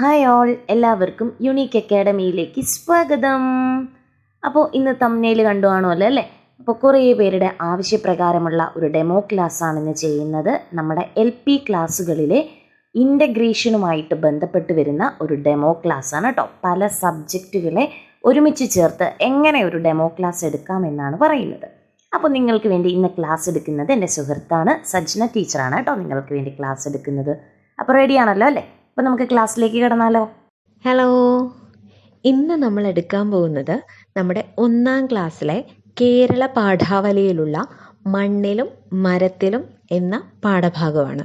Hi all എല്ലാവർക്കും unique അക്കാഡമിയിലേക്ക് സ്വാഗതം. അപ്പോൾ ഇന്ന് തമ്മനയിൽ കണ്ടു കാണുമല്ലോ അല്ലേ? അപ്പോൾ കുറേ പേരുടെ ആവശ്യപ്രകാരമുള്ള ഒരു ഡെമോ ക്ലാസ്സാണിന്ന് ചെയ്യുന്നത്. നമ്മുടെ എൽ പി ക്ലാസ്സുകളിലെ ഇന്റഗ്രേഷനുമായിട്ട് ബന്ധപ്പെട്ട് വരുന്ന ഒരു ഡെമോ ക്ലാസ്സാണ് കേട്ടോ. പല സബ്ജക്റ്റുകളെ ഒരുമിച്ച് ചേർത്ത് എങ്ങനെ ഒരു ഡെമോ ക്ലാസ് എടുക്കാമെന്നാണ് പറയുന്നത്. അപ്പോൾ നിങ്ങൾക്ക് വേണ്ടി ഇന്ന് ക്ലാസ് എടുക്കുന്നത് എന്റെ സുഹൃത്താണ് സജ്ന ടീച്ചറാണ് കേട്ടോ. നിങ്ങൾക്ക് വേണ്ടി ക്ലാസ് എടുക്കുന്നത്. അപ്പോൾ റെഡിയാണല്ലോ അല്ലേ? അപ്പോൾ നമുക്ക് ക്ലാസ്സിലേക്ക് കിടന്നാലോ? ഹലോ ഇന്ന് നമ്മൾ എടുക്കാൻ പോകുന്നത് നമ്മുടെ ഒന്നാം ക്ലാസ്സിലെ കേരള പാഠാവലിയിലുള്ള മണ്ണിലും മരത്തിലും എന്ന പാഠഭാഗമാണ്.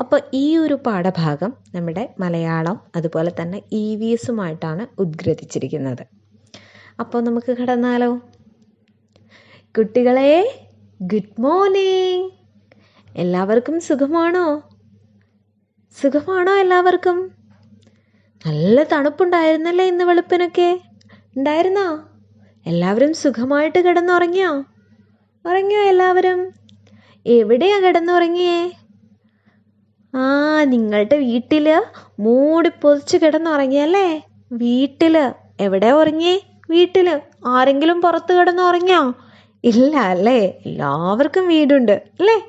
അപ്പോൾ ഈ ഒരു പാഠഭാഗം നമ്മുടെ മലയാളം അതുപോലെ തന്നെ ഇ വി എസുമായിട്ടാണ് ഉദ്ഗ്രഥിച്ചിരിക്കുന്നത്. അപ്പോൾ നമുക്ക് കിടന്നാലോ? കുട്ടികളെ ഗുഡ് മോർണിംഗ് എല്ലാവർക്കും സുഖമാണോ? സുഖമാണോ എല്ലാവർക്കും? നല്ല തണുപ്പുണ്ടായിരുന്നല്ലേ ഇന്ന് വെളുപ്പിനൊക്കെ. ഉണ്ടായിരുന്നോ? എല്ലാവരും സുഖമായിട്ട് കിടന്നുറങ്ങിയോ? ഉറങ്ങിയോ എല്ലാവരും? എവിടെയാ കിടന്നുറങ്ങിയേ? ആ നിങ്ങളുടെ വീട്ടിൽ മൂടി പൊതിച്ച് കിടന്നുറങ്ങിയല്ലേ? വീട്ടിൽ. എവിടെ ഉറങ്ങി വീട്ടിൽ. ആരെങ്കിലും പുറത്ത് കിടന്നുറങ്ങിയോ? ഇല്ല അല്ലേ? എല്ലാവർക്കും വീടുണ്ട് അല്ലേ?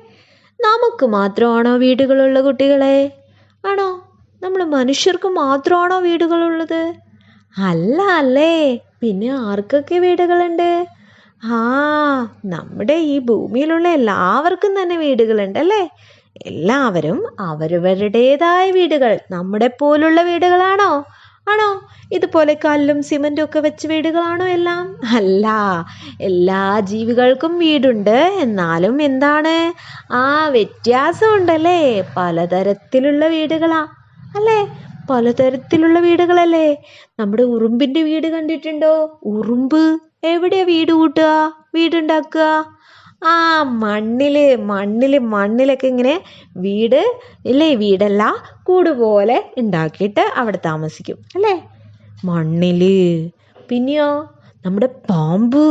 നമുക്ക് മാത്രമാണോ വീടുകളുള്ള കുട്ടികളെ? ആണോ? നമ്മൾ മനുഷ്യർക്ക് മാത്രമാണോ വീടുകളുള്ളത്? അല്ല അല്ലേ? പിന്നെ ആർക്കൊക്കെ വീടുകളുണ്ട്? ആ നമ്മുടെ ഈ ഭൂമിയിലുള്ള എല്ലാവർക്കും തന്നെ വീടുകളുണ്ട് അല്ലേ? എല്ലാവരും അവരവരുടേതായ വീടുകൾ നമ്മുടെ പോലുള്ള വീടുകളാണോ? ആണോ? ഇതുപോലെ കല്ലും സിമന്റും ഒക്കെ വെച്ച് വീടുകളാണോ എല്ലാം? അല്ല എല്ലാ ജീവികൾക്കും വീടുണ്ട്. എന്നാലും എന്താണ്? ആ വ്യത്യാസമുണ്ടല്ലേ? പലതരത്തിലുള്ള വീടുകളാ. അല്ലേ? പലതരത്തിലുള്ള വീടുകളല്ലേ? നമ്മുടെ ഉറുമ്പിന്റെ വീട് കണ്ടിട്ടുണ്ടോ? ഉറുമ്പ്. എവിടെയാ വീട് കൂട്ടുക? വീടുണ്ടാക്കുക? ആ മണ്ണിൽ മണ്ണിൽ മണ്ണിലൊക്കെ ഇങ്ങനെ വീട് ഇല്ലേ വീടല്ല കൂട് പോലെ ഉണ്ടാക്കിയിട്ട് അവിടെ താമസിക്കും അല്ലേ? മണ്ണിൽ. പിന്നെയോ നമ്മുടെ പാമ്പ്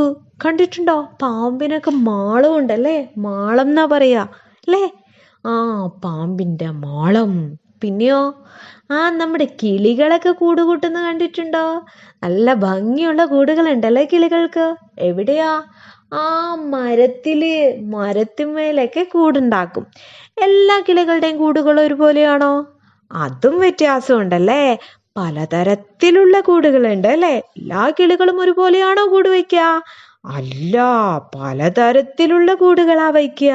കണ്ടിട്ടുണ്ടോ? പാമ്പിനൊക്കെ മാളം ഉണ്ടല്ലേ? മാളം എന്നാ പറയാ അല്ലേ? ആ പാമ്പിന്റെ മാളം. പിന്നെയോ ആ നമ്മുടെ കിളികളൊക്കെ കൂട് കൂട്ടുന്ന കണ്ടിട്ടുണ്ടോ? നല്ല ഭംഗിയുള്ള കൂടുകളുണ്ടല്ലേ കിളികൾക്ക്? എവിടെയാ? ആ മരത്തിൽ മരത്തിന്മേലൊക്കെ കൂടുണ്ടാക്കും. എല്ലാ കിളികളുടെയും കൂടുകൾ ഒരുപോലെയാണോ? അതും വ്യത്യാസമുണ്ടല്ലേ? പലതരത്തിലുള്ള കൂടുകളുണ്ട് അല്ലേ? എല്ലാ കിളികളും ഒരുപോലെയാണോ കൂട് വയ്ക്കുക? അല്ല പലതരത്തിലുള്ള കൂടുകളാ വയ്ക്കുക.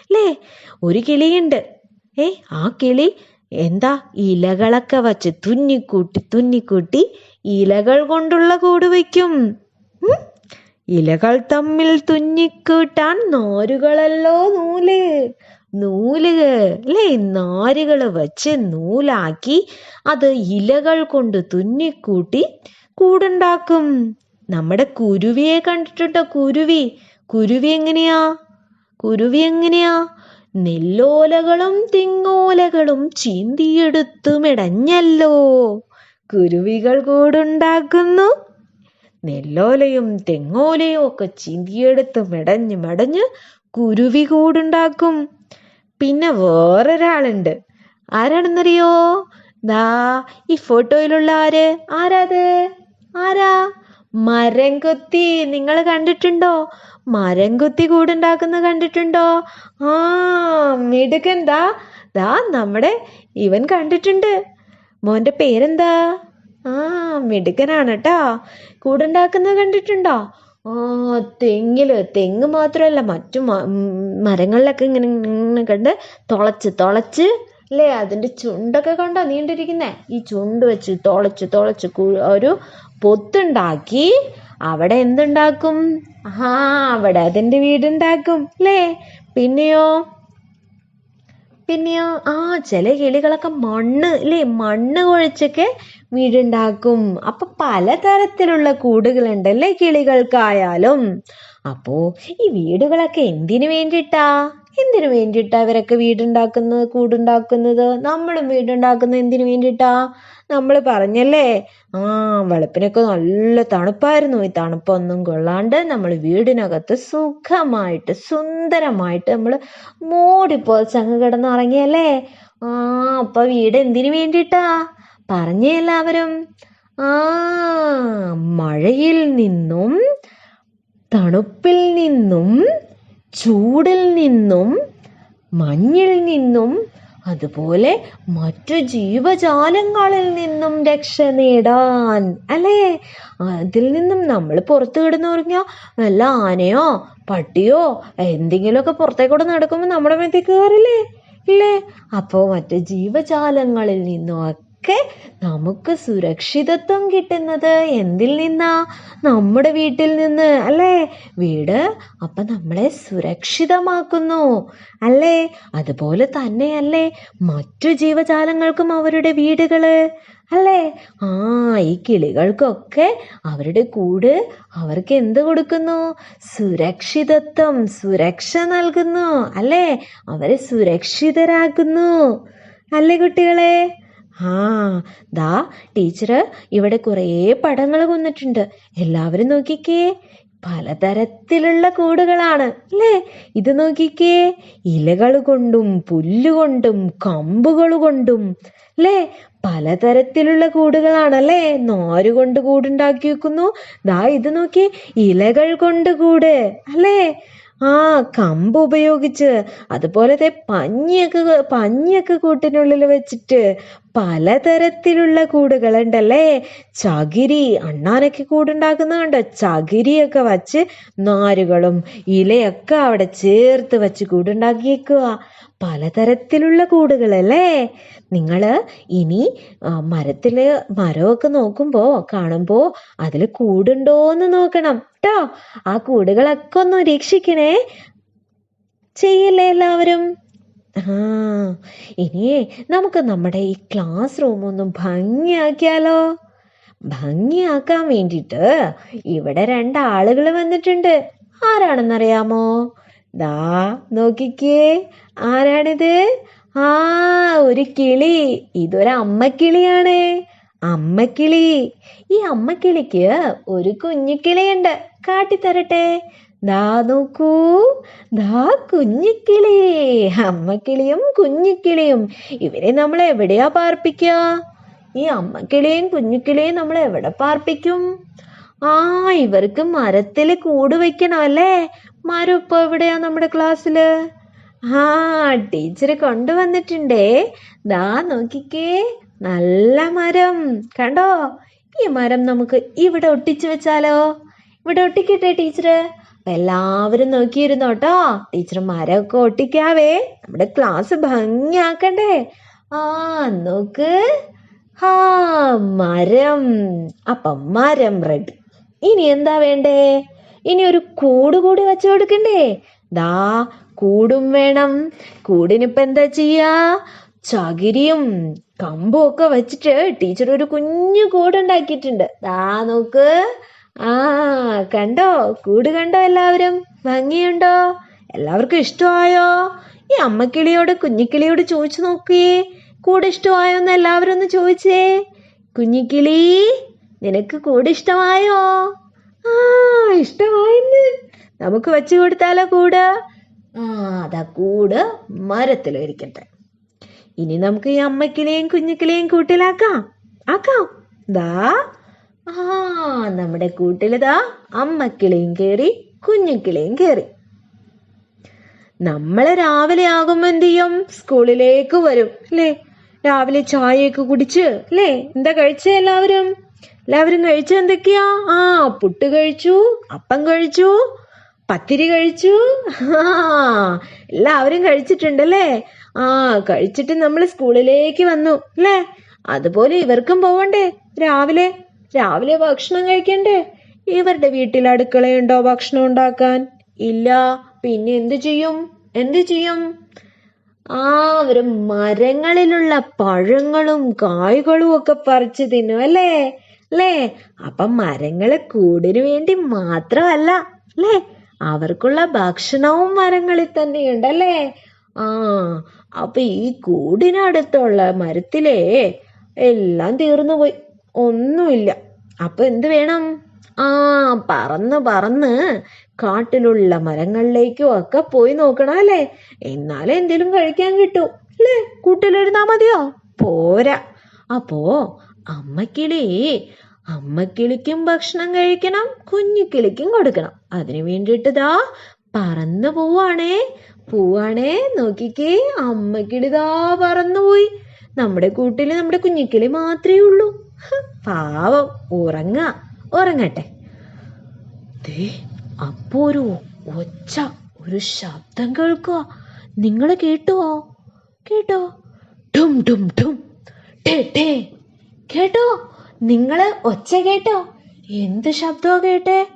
അല്ലേ? ഒരു കിളിയുണ്ട്. ഏ ആ കിളി എന്താ? ഇലകളൊക്കെ വച്ച് തുന്നിക്കൂട്ടി തുന്നിക്കൂട്ടി ഇലകൾ കൊണ്ടുള്ള കൂട് വയ്ക്കും? ഇലകൾ തമ്മിൽ തുന്നിക്കൂട്ടാൻ നാരുകളല്ലോ നൂൽ. നൂൽ അല്ലേ നാരുകൾ വച്ച് നൂലാക്കി അത് ഇലകൾ കൊണ്ട് തുന്നിക്കൂട്ടി കൂടുണ്ടാക്കും. നമ്മുടെ കുരുവിയെ കണ്ടിട്ടുണ്ടോ കുരുവി? കുരുവി എങ്ങനെയാ? കുരുവി എങ്ങനെയാ? നെല്ലോലകളും തിങ്ങോലകളും ചീന്തിയെടുത്തു മെടഞ്ഞല്ലോ. കുരുവികൾ കൂടുണ്ടാക്കുന്നു. നെല്ലോലയും തെങ്ങോലയും ഒക്കെ ചിന്തിയെടുത്ത് മെടഞ്ഞ് മെടഞ്ഞ് കുരുവി കൂടുണ്ടാക്കും. പിന്നെ വേറൊരാളുണ്ട്. ആരാണെന്നറിയോ? ദാ ഈ ഫോട്ടോയിലുള്ള ആര്? ആരാത് ആരാ? മരം കൊത്തി നിങ്ങൾ കണ്ടിട്ടുണ്ടോ? മരം കൊത്തി കൂടുണ്ടാക്കുന്ന കണ്ടിട്ടുണ്ടോ? ആ മിടുക്കെന്താ ദാ. ദാ നമ്മുടെ ഇവൻ കണ്ടിട്ടുണ്ട്. മോന്റെ പേരെന്താ? ആ മിടുക്കനാണ് കേട്ടോ കൂടുണ്ടാക്കുന്നത് കണ്ടിട്ടുണ്ടോ? ആ തെങ്ങിൽ. തെങ്ങ് മാത്രമല്ല മറ്റു മരങ്ങളിലൊക്കെ ഇങ്ങനെ ഇങ്ങനെ കണ്ട് തുളച്ച് തുളച്ച് അല്ലേ അതിന്റെ ചുണ്ടൊക്കെ കണ്ടോ നീണ്ടിരിക്കുന്നേ? ഈ ചുണ്ട് വെച്ച് തുളച്ച് തുളച്ച് ഒരു പൊത്തുണ്ടാക്കി അവിടെ എന്തുണ്ടാക്കും? ആ അവിടെ അതിന്റെ വീടുണ്ടാക്കും അല്ലേ പിന്നെയോ? പിന്നെയോ ആ ചില കിളികളൊക്കെ മണ്ണ് അല്ലേ മണ്ണ് കുഴച്ചൊക്കെ വീടുണ്ടാക്കും. അപ്പൊ പലതരത്തിലുള്ള കൂടുകളുണ്ടല്ലേ കിളികൾക്കായാലും. അപ്പോ ഈ വീടുകളൊക്കെ എന്തിനു വേണ്ടിയിട്ടാ? എന്തിനു വേണ്ടിയിട്ടാ ഇവരൊക്കെ വീടുണ്ടാക്കുന്നത് കൂടുണ്ടാക്കുന്നത്? നമ്മളും വീടുണ്ടാക്കുന്നത് എന്തിനു വേണ്ടിയിട്ടാ? നമ്മൾ പറഞ്ഞല്ലേ? ആ വെളുപ്പിനൊക്കെ നല്ല തണുപ്പായിരുന്നു. ഈ തണുപ്പൊന്നും കൊള്ളാണ്ട് നമ്മൾ വീടിനകത്ത് സുഖമായിട്ട് സുന്ദരമായിട്ട് നമ്മൾ മൂടിപ്പോച്ച് അങ്ങ് കിടന്നുറങ്ങിയല്ലേ? ആ അപ്പൊ വീട് എന്തിനു വേണ്ടിയിട്ടാ? പറഞ്ഞേ എല്ലാവരും. ആ മഴയിൽ നിന്നും തണുപ്പിൽ നിന്നും ചൂടിൽ നിന്നും മഞ്ഞിൽ നിന്നും അതുപോലെ മറ്റു ജീവജാലങ്ങളിൽ നിന്നും രക്ഷ നേടാൻ. അല്ലേ? അതിൽ നിന്നും നമ്മൾ പുറത്തു കിടന്നു കിടന്നുറങ്ങിയാൽ വല്ല ആനയോ പട്ടിയോ എന്തെങ്കിലുമൊക്കെ പുറത്തേക്കൂടെ നടക്കുമ്പോൾ നമ്മുടെ മേത്തേക്ക് കയറില്ലേ? ഇല്ലേ? അപ്പോൾ മറ്റു ജീവജാലങ്ങളിൽ നിന്നുമൊക്കെ നമുക്ക് സുരക്ഷിതത്വം കിട്ടുന്നത് എന്തിൽ നിന്നാ? നമ്മുടെ വീട്ടിൽ നിന്ന് അല്ലേ? വീട് അപ്പൊ നമ്മളെ സുരക്ഷിതമാക്കുന്നു അല്ലേ? അതുപോലെ തന്നെയല്ലേ മറ്റു ജീവജാലങ്ങൾക്കും അവരുടെ വീടുകൾ അല്ലേ? ആ ഈ കിളികൾക്കൊക്കെ അവരുടെ കൂട് അവർക്ക് എന്ത് കൊടുക്കുന്നു? സുരക്ഷിതത്വം സുരക്ഷ നൽകുന്നു അല്ലേ? അവരെ സുരക്ഷിതരാക്കുന്നു അല്ലേ കുട്ടികളെ? ആ ദാ ടീച്ചറ് ഇവിടെ കുറേ പടങ്ങൾ കൊന്നിട്ടുണ്ട്. എല്ലാവരും നോക്കിക്കേ. പലതരത്തിലുള്ള കൂടുകളാണ് അല്ലേ? ഇത് നോക്കിക്കേ. ഇലകൾ കൊണ്ടും പുല്ലുകൊണ്ടും കമ്പുകൾ കൊണ്ടും അല്ലേ? പലതരത്തിലുള്ള കൂടുകളാണല്ലേ നാര് കൊണ്ട് കൂടുണ്ടാക്കി വെക്കുന്നു. ദാ ഇത് നോക്കി ഇലകൾ കൊണ്ട് കൂട് അല്ലേ? ആ കമ്പ് ഉപയോഗിച്ച് അതുപോലെ ദേ പഞ്ഞിയൊക്കെ പഞ്ഞിയൊക്കെ കൂട്ടിനുള്ളിൽ വെച്ചിട്ട് പലതരത്തിലുള്ള കൂടുകളുണ്ടല്ലേ? ചകിരി അണ്ണാനൊക്കെ കൂടുണ്ടാക്കുന്ന കണ്ടോ ചകിരിയൊക്കെ വച്ച് നാരുകളും ഇലയൊക്കെ അവിടെ ചേർത്ത് വച്ച് കൂടുണ്ടാക്കിയേക്കുക പലതരത്തിലുള്ള കൂടുകളല്ലേ? നിങ്ങൾ ഇനി മരത്തിൽ മരമൊക്കെ നോക്കുമ്പോ കാണുമ്പോ അതിൽ കൂടുണ്ടോന്ന് നോക്കണം. കേട്ടോ ആ കൂടുകളൊക്കെ ഒന്ന് നിരീക്ഷിക്കണേ. ചെയ്യില്ലേ എല്ലാവരും? ആ ഇനി നമുക്ക് നമ്മുടെ ഈ ക്ലാസ് റൂം ഒന്ന് ഭംഗിയാക്കിയാലോ? ഭംഗിയാക്കാൻ വേണ്ടിയിട്ട് ഇവിടെ രണ്ടാളുകൾ വന്നിട്ടുണ്ട്. ആരാണെന്നറിയാമോ? ദാ നോക്കിക്കേ. ആരാണിത്? ആ ഒരു കിളി. ഇതൊരു അമ്മക്കിളിയാണ്. അമ്മക്കിളി. ഈ അമ്മക്കിളിക്ക് ഒരു കുഞ്ഞിക്കിളിയുണ്ട്. കാട്ടിത്തരട്ടെ. ദാ നോക്കൂ ദാ കുഞ്ഞിക്കിളി. അമ്മക്കിളിയും കുഞ്ഞിക്കിളിയും. ഇവരെ നമ്മൾ എവിടെയാ പാർപ്പിക്കുക ഈ അമ്മക്കിളിയും കുഞ്ഞിക്കിളിയും നമ്മൾ എവിടെ പാർപ്പിക്കും? ആ ഇവർക്ക് മരത്തിൽ കൂട് വെക്കണം അല്ലേ? മരം ഇപ്പൊ എവിടെയാ നമ്മുടെ ക്ലാസ്സിൽ ആ ടീച്ചർ കൊണ്ടുവന്നിട്ടുണ്ടേ. ദാ നോക്കിക്കേ നല്ല മരം. കണ്ടോ? ഈ മരം നമുക്ക് ഇവിടെ ഒട്ടിച്ചു വെച്ചാലോ? ഇവിടെ ഒട്ടിക്കട്ടെ ടീച്ചറ്. എല്ലാവരും നോക്കിയിരുന്നു കേട്ടോ ടീച്ചർ മരമൊക്കെ ഒട്ടിക്കാവേ. നമ്മുടെ ക്ലാസ് ഭംഗിയാക്കണ്ടേ. ആ നോക്ക്. ഹാ മരം. അപ്പം മരം റെഡി ഇനി എന്താ വേണ്ടേ? ഇനി ഒരു കൂട് കൂടി വെച്ചു കൊടുക്കണ്ടേ. ദാ കൂടും വേണം. കൂടിനിപ്പ എന്താ ചെയ്യാ? ചകിരിയും കമ്പും ഒക്കെ വെച്ചിട്ട് ടീച്ചർ ഒരു കുഞ്ഞു കൂടുണ്ടാക്കിയിട്ടുണ്ട് ദാ നോക്ക്. ആ കണ്ടോ? കൂട് കണ്ടോ എല്ലാവരും? ഭംഗിയുണ്ടോ? എല്ലാവർക്കും ഇഷ്ടമായോ? ഈ അമ്മക്കിളിയോട് കുഞ്ഞിക്കിളിയോട് ചോദിച്ചു നോക്കിയേ കൂട് ഇഷ്ടമായോ എന്ന് എല്ലാവരും ഒന്ന് ചോദിച്ചേ. കുഞ്ഞിക്കിളി നിനക്ക് കൂട് ഇഷ്ടമായോ? ആ ഇഷ്ടമായിന്ന്. നമുക്ക് വെച്ചു കൊടുത്താലോ കൂട്? ആ അതാ കൂട് മരത്തിലിരിക്കട്ടെ ഇനി നമുക്ക് ഈ അമ്മക്കിളിയും കുഞ്ഞിക്കിളിയും കൂട്ടിലാക്കാം. ആക്കാം. ദാ ആ നമ്മുടെ കൂട്ടിലിതാ അമ്മക്കിളിയും കേറി കുഞ്ഞുക്കിളിയും കേറി. നമ്മളെ രാവിലെ ആകുമ്പോ എന്ത് ചെയ്യും? സ്കൂളിലേക്ക് വരും അല്ലേ രാവിലെ ചായയൊക്കെ കുടിച്ച് അല്ലേ എന്താ കഴിച്ച എല്ലാവരും? എല്ലാവരും കഴിച്ച എന്തൊക്കെയാ? ആ പുട്ട് കഴിച്ചു അപ്പം കഴിച്ചു പത്തിരി കഴിച്ചു. ആ എല്ലാവരും കഴിച്ചിട്ടുണ്ടല്ലേ ആ കഴിച്ചിട്ട് നമ്മൾ സ്കൂളിലേക്ക് വന്നു അല്ലേ അതുപോലെ ഇവർക്കും പോവണ്ടേ രാവിലെ? രാവിലെ ഭക്ഷണം കഴിക്കണ്ടേ? ഇവരുടെ വീട്ടിൽ അടുക്കളയുണ്ടോ ഭക്ഷണം ഉണ്ടാക്കാൻ? ഇല്ല. പിന്നെ എന്ത് ചെയ്യും? എന്ത് ചെയ്യും? ആ അവർ മരങ്ങളിലുള്ള പഴങ്ങളും കായ്കളും ഒക്കെ പറിച്ച് തിന്നും അല്ലേ? അല്ലേ? അപ്പം മരങ്ങളെ കൂടിനു വേണ്ടി മാത്രമല്ല അല്ലേ? അവർക്കുള്ള ഭക്ഷണവും മരങ്ങളിൽ തന്നെയുണ്ട് അല്ലേ? ആ അപ്പൊ ഈ കൂടിനടുത്തുള്ള മരത്തിലേ എല്ലാം തീർന്നു പോയി ഒന്നുമില്ല. അപ്പൊ എന്ത് വേണം? ആ പറന്ന് പറന്ന് കാട്ടിലുള്ള മരങ്ങളിലേക്കും ഒക്കെ പോയി നോക്കണം അല്ലേ? എന്നാലേ എന്തേലും കഴിക്കാൻ കിട്ടൂ അല്ലേ? കൂട്ടിലിരുന്നാ മതിയോ? പോരാ. അപ്പോ അമ്മക്കിളി അമ്മക്കിളിക്കും ഭക്ഷണം കഴിക്കണം കുഞ്ഞിക്കിളിക്കും കൊടുക്കണം. അതിനു വേണ്ടിയിട്ട് ദാ പറന്നു പോവാണേ പോവാണേ. നോക്കിക്കേ അമ്മക്കിളി ദാ പറന്നുപോയി നമ്മുടെ കൂട്ടിൽ നമ്മുടെ കുഞ്ഞിക്കിളി മാത്രമേ ഉള്ളൂ. പാവം ഉറങ്ങ. ഉറങ്ങട്ടെ. ദേ അപ്പോ ഒരു ഒച്ച ഒരു ശബ്ദം കേൾക്കുക നിങ്ങൾ കേട്ടോ കേട്ടോ. ടും ടും ടും. ടേ ടേ. കേട്ടോ. നിങ്ങൾ ഒച്ച കേട്ടോ. എന്ത് ശബ്ദമോ കേട്ടെ?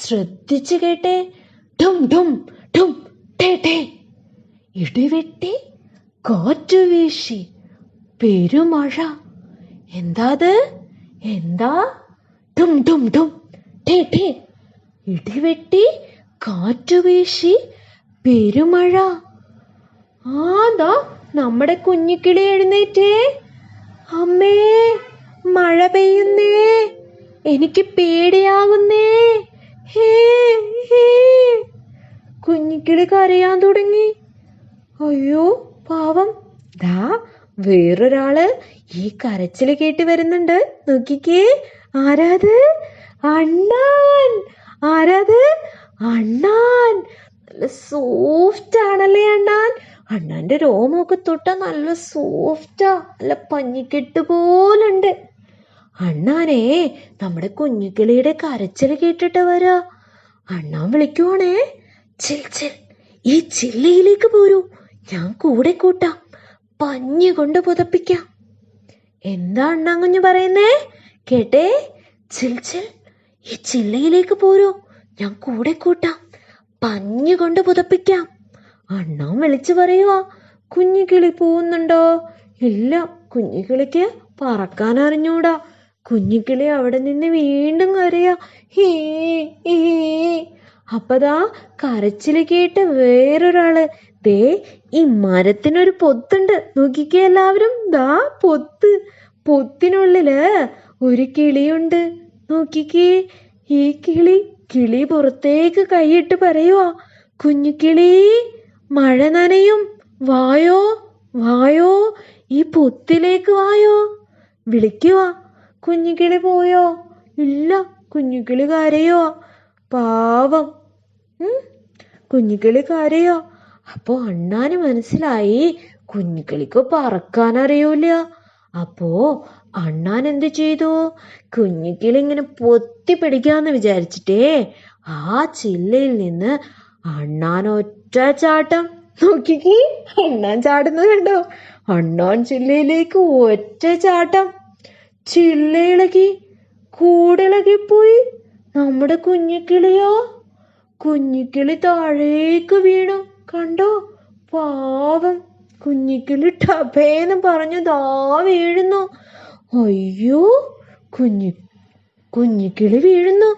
ശ്രദ്ധിച്ച് കേട്ടെ. ടും ടും ടും. ടേ ടേ. ഇടിവെട്ടി കാറ്റു വീശി പെരുമഴ എന്താത് എന്താ? ഡും ഡും ഡും ടേ ടേ ഇടിവെട്ടി കാറ്റു വീശി പെരുമഴ. ആന്താ നമ്മുടെ കുഞ്ഞിക്കിളി എഴുന്നേറ്റേ? അമ്മേ മഴ പെയ്യുന്നേ. എനിക്ക് പേടിയാകുന്നേ. ഹേ ഹേ. കുഞ്ഞിക്കിളി കരയാൻ തുടങ്ങി. അയ്യോ പാവം. ദാ വേറൊരാൾ ഈ കരച്ചിൽ കേട്ട് വരുന്നുണ്ട്. നോക്കിക്കേ. ആരാത്? അണ്ണാൻ. ആരാത്? അണ്ണാൻ. നല്ല സോഫ്റ്റ് ആണല്ലേ അണ്ണാൻ? അണ്ണാന്റെ രോമമൊക്കെ തൊട്ട നല്ല സോഫ്റ്റാ നല്ല പഞ്ഞിക്കെട്ട് പോലുണ്ട്. അണ്ണാനേ നമ്മുടെ കുഞ്ഞുകിളിയുടെ കരച്ചിൽ കേട്ടിട്ട് വരാ. അണ്ണാൻ വിളിക്കുവാണേ. ചിൽ ചിൽ. ഈ ചില്ലയിലേക്ക് പോരൂ. ഞാൻ കൂടെ കൂട്ടാം. പഞ്ഞി കൊണ്ട് പുതപ്പിക്കാം. എന്താ അണ്ണാങ്കുഞ്ഞു പറയുന്നേ? കേട്ടേ? ചിൽ ചിൽ. ഈ ചില്ലയിലേക്ക് പോരൂ. ഞാൻ കൂടെ കൂട്ടാം. പഞ്ഞി കൊണ്ട് പുതപ്പിക്കാം. അണ്ണാൻ വിളിച്ചു പറയുവാ കുഞ്ഞുകിളി പോകുന്നുണ്ടോ? ഇല്ല കുഞ്ഞുകിളിക്ക് പറക്കാൻ അറിഞ്ഞൂടാ. കുഞ്ഞുകിളി അവിടെ നിന്ന് വീണ്ടും കരയാ. ഹീ ഹീ. അപ്പതാ കരച്ചിൽ കേട്ട് വേറൊരാൾ ദേ ഈ മരത്തിനൊരു പൊത്തുണ്ട്. നോക്കിക്കേ എല്ലാവരും. ദാ പൊത്ത്. പൊത്തിനുള്ളിൽ ഒരു കിളിയുണ്ട്. നോക്കിക്കേ. ഈ കിളി കിളി പുറത്തേക്ക് കൈയിട്ട് പറയുവാ കുഞ്ഞുകിളി മഴ നനയും. വായോ വായോ. ഈ പൊത്തിലേക്ക് വായോ. വിളിക്കുവാ കുഞ്ഞുകിളി പോയോ? ഇല്ല കുഞ്ഞുകിളി കരയോ പാവം. ഉം, കുഞ്ഞുകിളി കരയോ. അപ്പോ അണ്ണാന് മനസ്സിലായി. കുഞ്ഞിക്കിളിക്ക് പറക്കാൻ അറിയൂല അപ്പോ അണ്ണാൻ എന്ത് ചെയ്തു? കുഞ്ഞിക്കിളി ഇങ്ങനെ പൊത്തി പിടിക്കാന്ന് വിചാരിച്ചിട്ടേ ആ ചില്ലയിൽ നിന്ന് അണ്ണാൻ ഒറ്റ ചാട്ടം. നോക്കിക്കേ അണ്ണാൻ ചാടുന്നത് കണ്ടോ? അണ്ണാൻ ചില്ലയിലേക്ക് ഒറ്റ ചാട്ടം. ചില്ലയിളകി കൂടിളകിപ്പോയി. നമ്മുടെ കുഞ്ഞിക്കിളിയോ കുഞ്ഞിക്കിളി താഴേക്ക് വീണു. കണ്ടോ? പാവം. കുഞ്ഞിക്കിളി ടബേന്ന് പറഞ്ഞു ദാ വീഴുന്നു. അയ്യോ! കുഞ്ഞി കുഞ്ഞിക്കിളി വീഴുന്നു.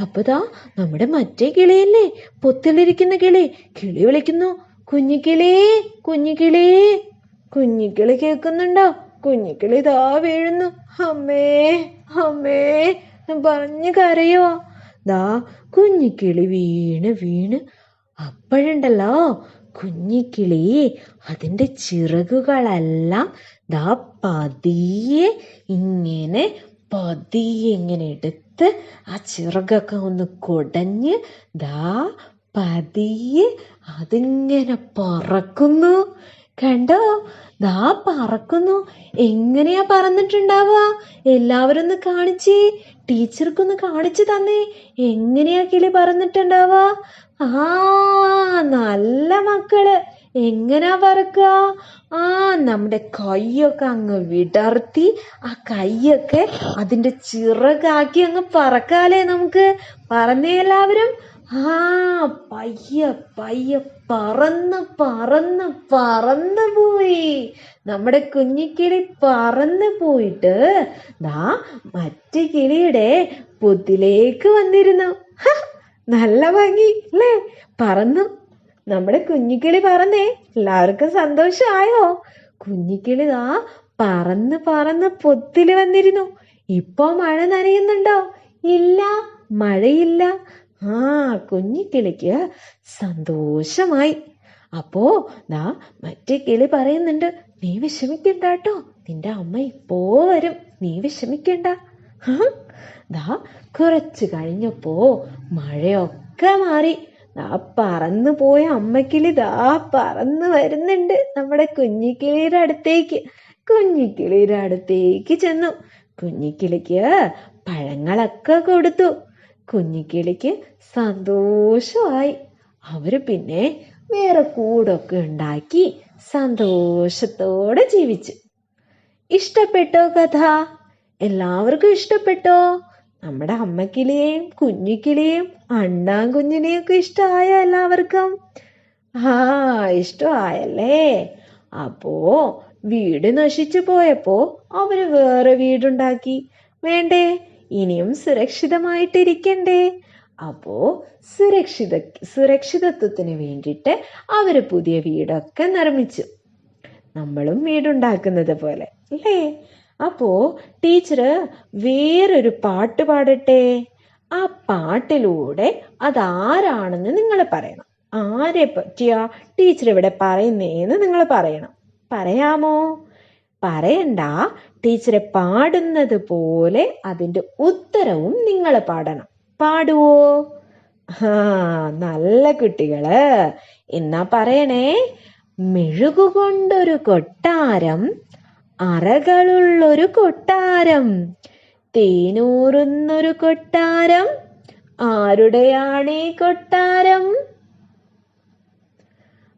അപ്പതാ നമ്മുടെ മറ്റേ കിളിയല്ലേ? പൊത്തിലിരിക്കുന്ന കിളി. കിളി വിളിക്കുന്നു. കുഞ്ഞിക്കിളി കുഞ്ഞിക്കിളി കുഞ്ഞിക്കിളി കേൾക്കുന്നുണ്ടോ? കുഞ്ഞിക്കിളി ദാ വീഴുന്നു. അമ്മേ അമ്മേ പറഞ്ഞു കരയുവാ. ദാ കുഞ്ഞിക്കിളി വീണ് വീണ്. അപ്പോഴുണ്ടല്ലോ കുഞ്ഞിക്കിളി അതിന്റെ ചിറകുകളെല്ലാം ദാ പതിയെ ഇങ്ങനെ പതിയെ ഇങ്ങനെ എടുത്ത് ആ ചിറകൊക്കെ ഒന്ന് കൊടഞ്ഞ് ദാ പതിയെ അതിങ്ങനെ പറക്കുന്നു. കണ്ടോ? ദാ പറക്കുന്നു. എങ്ങനെയാ പറന്നിട്ടുണ്ടാവുക? എല്ലാവരും ഒന്ന് കാണിച്ചേ. ടീച്ചർക്കൊന്ന് കാണിച്ചു തന്നേ. എങ്ങനെയാ കിളി പറന്നിട്ടുണ്ടാവുക? ആ നല്ല മക്കൾ. എങ്ങനാ പറക്കുക? ആ നമ്മുടെ കൈയൊക്കെ അങ്ങ് വിടർത്തി. ആ കൈയൊക്കെ അതിന്റെ ചിറകാക്കി അങ്ങ് പറക്കാലേ നമുക്ക്. പറഞ്ഞേ എല്ലാവരും. ആ പയ്യ പയ്യ പറന്ന് പറന്ന് പറന്ന് പോയി. നമ്മുടെ കുഞ്ഞിക്കിളി പറന്ന് പോയിട്ട് ദാ മറ്റു കിളിയുടെ പൊത്തിലേക്ക് വന്നിരുന്നു. നല്ല ഭംഗി അല്ലേ? പറന്നു. നമ്മുടെ കുഞ്ഞിക്കിളി പറന്നേ എല്ലാവർക്കും സന്തോഷമായോ? കുഞ്ഞിക്കിളി ദാ പറന്ന് പറന്ന് പൊത്തിൽ വന്നിരുന്നു. ഇപ്പൊ മഴ നനയുന്നുണ്ടോ? ഇല്ല മഴയില്ല. ആ കുഞ്ഞിക്കിളിക്ക് സന്തോഷമായി. അപ്പോ ദാ മറ്റേ കിളി പറയുന്നുണ്ട് നീ വിഷമിക്കണ്ട കേട്ടോ നിന്റെ അമ്മ ഇപ്പോ വരും നീ വിഷമിക്കണ്ട? ദാ കുറച്ചു കഴിഞ്ഞപ്പോ മഴയൊക്കെ മാറി. ദാ പറന്നു പോയ അമ്മക്കിളി ദാ പറന്നു വരുന്നുണ്ട് നമ്മുടെ കുഞ്ഞിക്കിളിയുടെ അടുത്തേക്ക്. കുഞ്ഞിക്കിളിയുടെ അടുത്തേക്ക് ചെന്നു. കുഞ്ഞിക്കിളിക്ക് പഴങ്ങളൊക്കെ കൊടുത്തു. കുഞ്ഞിക്കിളിക്ക് സന്തോഷമായി. അവർ പിന്നെ വേറെ കൂടൊക്കെ ഉണ്ടാക്കി സന്തോഷത്തോടെ ജീവിച്ചു. ഇഷ്ടപ്പെട്ടോ കഥ? എല്ലാവർക്കും ഇഷ്ടപ്പെട്ടോ? നമ്മുടെ അമ്മക്കിളിയെയും കുഞ്ഞിക്കിളിയെയും അണ്ണാൻ കുഞ്ഞിനെയും ഒക്കെ ഇഷ്ടമായ എല്ലാവർക്കും? ആ ഇഷ്ടമായല്ലേ? അപ്പോ വീട് നശിച്ചു പോയപ്പോ അവർ വേറെ വീടുണ്ടാക്കി. വേണ്ടേ? ഇനിയും സുരക്ഷിതമായിട്ടിരിക്കണ്ടേ. അപ്പോ സുരക്ഷിത സുരക്ഷിതത്വത്തിന് വേണ്ടിയിട്ട് അവർ പുതിയ വീടൊക്കെ നിർമ്മിച്ചു. നമ്മളും വീടുണ്ടാക്കുന്നത് പോലെ അല്ലേ? അപ്പോ ടീച്ചറ് വേറൊരു പാട്ട് പാടട്ടെ? ആ പാട്ടിലൂടെ അതാരാണെന്ന് നിങ്ങൾ പറയണം. ആരെ പറ്റിയാ ടീച്ചർ ഇവിടെ പറയുന്നേന്ന് നിങ്ങൾ പറയണം. പറയാമോ? പറയണ്ട. ടീച്ചറെ പാടുന്നത് പോലെ അതിന്റെ ഉത്തരവും നിങ്ങൾ പാടണം. പാടുവോ? ആ നല്ല കുട്ടികൾ. എന്നാ പറയണേ? മെഴുകുകൊണ്ടൊരു കൊട്ടാരം അറകളുള്ളൊരു കൊട്ടാരം തേനൂറുന്നൊരു കൊട്ടാരം ആരുടെയാണ് ഈ കൊട്ടാരം?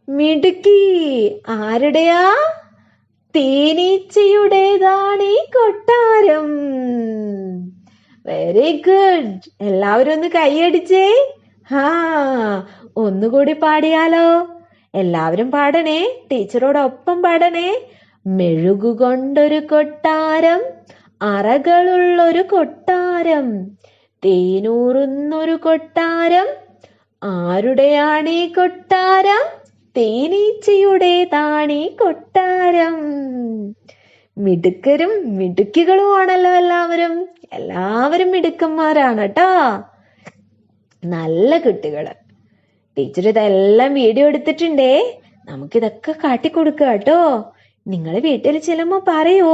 മിടുക്കി ആരുടെയാ? തേനീച്ചയുടേതാണീ കൊട്ടാരം. വെരി ഗുഡ് എല്ലാവരും ഒന്ന് കൈയടിച്ചേ. ഹാ ഒന്നുകൂടി പാടിയാലോ? എല്ലാവരും പാടണേ. ടീച്ചറോടൊപ്പം പാടണേ. മെഴുകുകൊണ്ടൊരു കൊട്ടാരം അറകളുള്ളൊരു കൊട്ടാരം തേനൂറുന്നൊരു കൊട്ടാരം. ആരുടെയാണീ കൊട്ടാരം? തേനീച്ചയുടേതാണീ കൊട്ടാരം. മിടുക്കരും മിടുക്കികളുമാണല്ലോ എല്ലാവരും. എല്ലാവരും മിടുക്കന്മാരാണ് കേട്ടോ നല്ല കുട്ടികൾ. ടീച്ചർ ഇതെല്ലാം വീഡിയോ എടുത്തിട്ടുണ്ടേ. നമുക്കിതൊക്കെ കാട്ടിക്കൊടുക്കുക കേട്ടോ. നിങ്ങൾ വീട്ടിൽ ചെല്ലുമ്പോ പറയോ?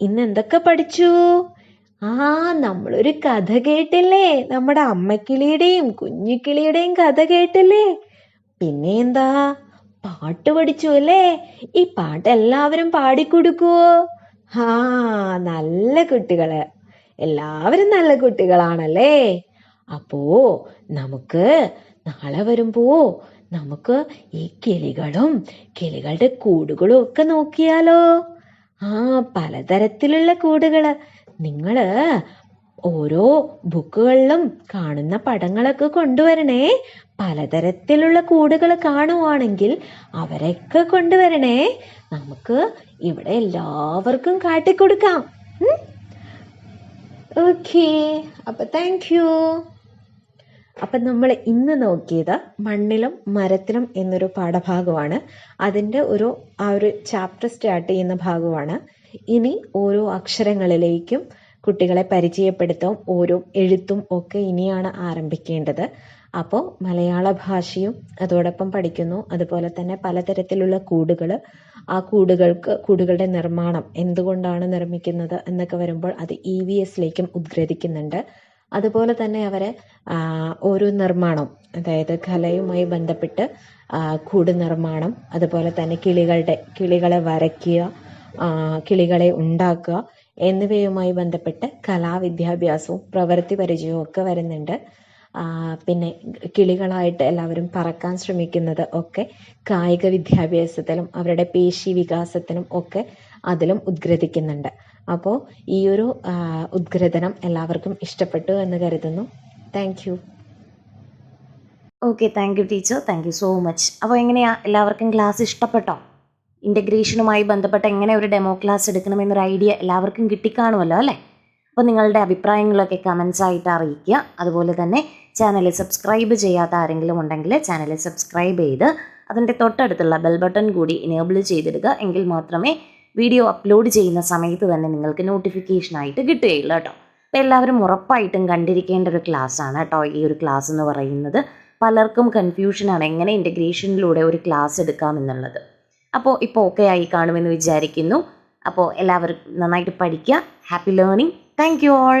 ഇന്ന് എന്തൊക്കെ പഠിച്ചു? ആ നമ്മളൊരു കഥ കേട്ടില്ലേ? നമ്മുടെ അമ്മക്കിളിയുടെയും കുഞ്ഞിക്കിളിയുടെയും കഥ കേട്ടില്ലേ? പിന്നെ എന്താ പാട്ട് പഠിച്ചു അല്ലേ? ഈ പാട്ട് എല്ലാവരും പാടിക്കൊടുക്കുവോ? ആ നല്ല കുട്ടികൾ. എല്ലാവരും നല്ല കുട്ടികളാണല്ലേ? അപ്പോ നമുക്ക് നാളെ വരുമ്പോ നമുക്ക് ഈ കിളികളും കിളികളുടെ കൂടുകളും ഒക്കെ നോക്കിയാലോ? ആ പലതരത്തിലുള്ള കൂടുകൾ. നിങ്ങൾ ഓരോ ബുക്കുകളിലും കാണുന്ന പടങ്ങളൊക്കെ കൊണ്ടുവരണേ. പലതരത്തിലുള്ള കൂടുകൾ കാണുവാണെങ്കിൽ അവരൊക്കെ കൊണ്ടുവരണേ. നമുക്ക് ഇവിടെ എല്ലാവർക്കും കാട്ടിക്കൊടുക്കാം. ഓക്കേ അപ്പൊ താങ്ക് യു അപ്പൊ നമ്മൾ ഇന്ന് നോക്കിയത് മണ്ണിലും മരത്തിലും എന്നൊരു പാഠഭാഗമാണ്. അതിന്റെ ഒരു ആ ഒരു ചാപ്റ്റർ സ്റ്റാർട്ട് ചെയ്യുന്ന ഭാഗമാണ്. ഇനി ഓരോ അക്ഷരങ്ങളിലേക്കും കുട്ടികളെ പരിചയപ്പെടുത്തും ഓരോ എഴുത്തും ഒക്കെ ഇനിയാണ് ആരംഭിക്കേണ്ടത്. അപ്പോൾ മലയാള ഭാഷയും അതോടൊപ്പം പഠിക്കുന്നു. അതുപോലെ തന്നെ പലതരത്തിലുള്ള കൂടുകൾ ആ കൂടുകൾക്ക് കൂടുകളുടെ നിർമ്മാണം എന്തുകൊണ്ടാണ് നിർമ്മിക്കുന്നത് എന്നൊക്കെ വരുമ്പോൾ അത് ഇ വി എസിലേക്കും ഉദ്ഗ്രഥിക്കുന്നുണ്ട്. അതുപോലെ തന്നെ അവരെ ഓരോ നിർമ്മാണം അതായത് കലയുമായി ബന്ധപ്പെട്ട് കൂട് നിർമ്മാണം അതുപോലെ തന്നെ കിളികളുടെ കിളികളെ വരയ്ക്കുക കിളികളെ ഉണ്ടാക്കുക എന്നിവയുമായി ബന്ധപ്പെട്ട് കലാവിദ്യാഭ്യാസവും പ്രവൃത്തി പരിചയവും ഒക്കെ വരുന്നുണ്ട്. പിന്നെ കിളികളായിട്ട് എല്ലാവരും പറക്കാൻ ശ്രമിക്കുന്നത് ഒക്കെ കായിക വിദ്യാഭ്യാസത്തിലും അവരുടെ പേശി വികാസത്തിനും ഒക്കെ അതിലും ഉദ്ഗ്രഥിക്കുന്നുണ്ട്. അപ്പോൾ ഈ ഒരു ഉദ്ഗ്രഥനം എല്ലാവർക്കും ഇഷ്ടപ്പെട്ടു എന്ന് കരുതുന്നു. Thank you okay thank you teacher thank you so much അപ്പോൾ എങ്ങനെയാ എല്ലാവർക്കും ക്ലാസ് ഇഷ്ടപ്പെട്ടോ? ഇന്റഗ്രേഷനുമായി ബന്ധപ്പെട്ട് എങ്ങനെ ഒരു ഡെമോ ക്ലാസ് എടുക്കണമെന്നൊരു ഐഡിയ എല്ലാവർക്കും കിട്ടിക്കാണുമല്ലോ അല്ലേ? അപ്പോൾ നിങ്ങളുടെ അഭിപ്രായങ്ങളൊക്കെ കമൻസ് ആയിട്ട് അറിയിക്കുക. അതുപോലെ തന്നെ ചാനൽ സബ്സ്ക്രൈബ് ചെയ്യാത്ത ആരെങ്കിലും ഉണ്ടെങ്കിൽ ചാനൽ സബ്സ്ക്രൈബ് ചെയ്ത് അതിന്റെ തൊട്ടടുത്തുള്ള ബെൽ ബട്ടൺ കൂടി ഇനേബിൾ ചെയ്തിടുക. എങ്കിൽ മാത്രമേ വീഡിയോ അപ്ലോഡ് ചെയ്യുന്ന സമയത്ത് തന്നെ നിങ്ങൾക്ക് നോട്ടിഫിക്കേഷൻ ആയിട്ട് കിട്ടുകയുള്ളൂ കേട്ടോ. അപ്പോൾ എല്ലാവരും ഉറപ്പായിട്ടും കണ്ടിരിക്കേണ്ട ഒരു ക്ലാസ്സാണ് കേട്ടോ ഈ ഒരു ക്ലാസ് എന്ന് പറയുന്നത്. പലർക്കും കൺഫ്യൂഷനാണ് എങ്ങനെ ഇന്റഗ്രേഷനിലൂടെ ഒരു ക്ലാസ് എടുക്കാം എന്നുള്ളത്. അപ്പോൾ ഇപ്പോൾ ഓക്കെ ആയി കാണുമെന്ന് വിചാരിക്കുന്നു. അപ്പോൾ എല്ലാവർക്കും നന്നായിട്ട് പഠിക്കുക. Happy learning thank you all